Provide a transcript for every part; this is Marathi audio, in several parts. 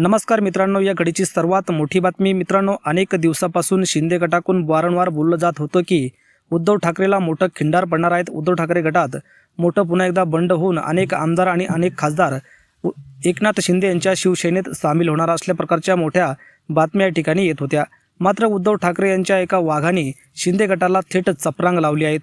नमस्कार मित्रांनो या घडीची सर्वात मोठी बातमी. मित्रांनो अनेक दिवसापासून शिंदे गटाकडून वारंवार बोललं जात होतं की उद्धव ठाकरेला मोठं खिंडार पडणार आहेत उद्धव ठाकरे गटात. मोठं पुन्हा एकदा बंड होऊन अनेक आमदार आणि अनेक खासदार उ- एकनाथ शिंदे यांच्या शिवसेनेत सामील होणार असल्या प्रकारच्या मोठ्या बातम्या या ठिकाणी येत होत्या. मात्र उद्धव ठाकरे यांच्या एका वाघाने शिंदे गटाला थेट चपरांग लावली आहेत.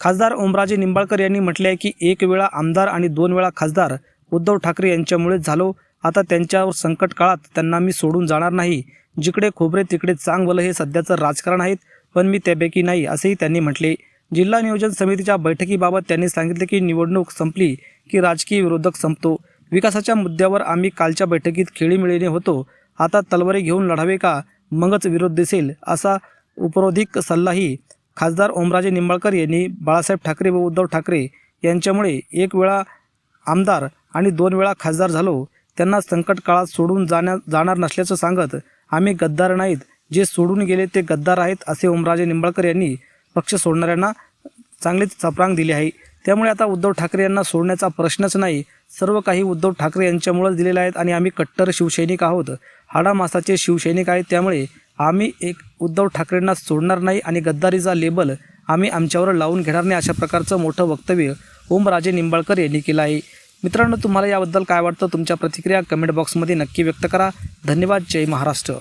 खासदार ओमराजे निंबाळकर यांनी म्हटले आहे की एक वेळा आमदार आणि दोन वेळा खासदार उद्धव ठाकरे यांच्यामुळे झालो. आता त्यांच्यावर संकट काळात त्यांना मी सोडून जाणार नाही. जिकडे खोबरे तिकडे चांगवलं हे सध्याचं राजकारण आहेत पण मी त्यापैकी नाही असेही त्यांनी म्हटले. जिल्हा नियोजन समितीच्या बैठकीबाबत त्यांनी सांगितले की निवडणूक संपली की राजकीय विरोधक संपतो. विकासाच्या मुद्द्यावर आम्ही कालच्या बैठकीत खेळीमिळीने होतो. आता तलवारी घेऊन लढावे का? मगच विरोध दिसेल असा उपरोधिक सल्लाही खासदार ओमराजे निंबाळकर यांनी बाळासाहेब ठाकरे व उद्धव ठाकरे यांच्यामुळे एक वेळा आमदार आणि दोन वेळा खासदार झालो. त्यांना संकट काळात सोडून जाण्या जाणार नसल्याचं सांगत आम्ही गद्दार नाहीत. जे सोडून गेले ते गद्दार आहेत असे ओमराजे निंबाळकर यांनी पक्ष सोडणाऱ्यांना चांगलीच चपरांग दिली आहे. त्यामुळे आता उद्धव ठाकरे यांना सोडण्याचा प्रश्नच नाही. सर्व काही उद्धव ठाकरे यांच्यामुळेच दिलेले आहेत आणि आम्ही कट्टर शिवसैनिक आहोत. हाडामासाचे शिवसैनिक आहेत त्यामुळे आम्ही एक उद्धव ठाकरेंना सोडणार नाही आणि गद्दारीचा लेबल आम्ही आमच्यावर लावून घेणार नाही अशा प्रकारचं मोठं वक्तव्य ओमराजे निंबाळकर यांनी केलं आहे. मित्रांनो तुम्हाला याबद्दल काय वाटतं? तुमच्या प्रतिक्रिया कमेंट बॉक्समध्ये नक्की व्यक्त करा. धन्यवाद. जय महाराष्ट्र.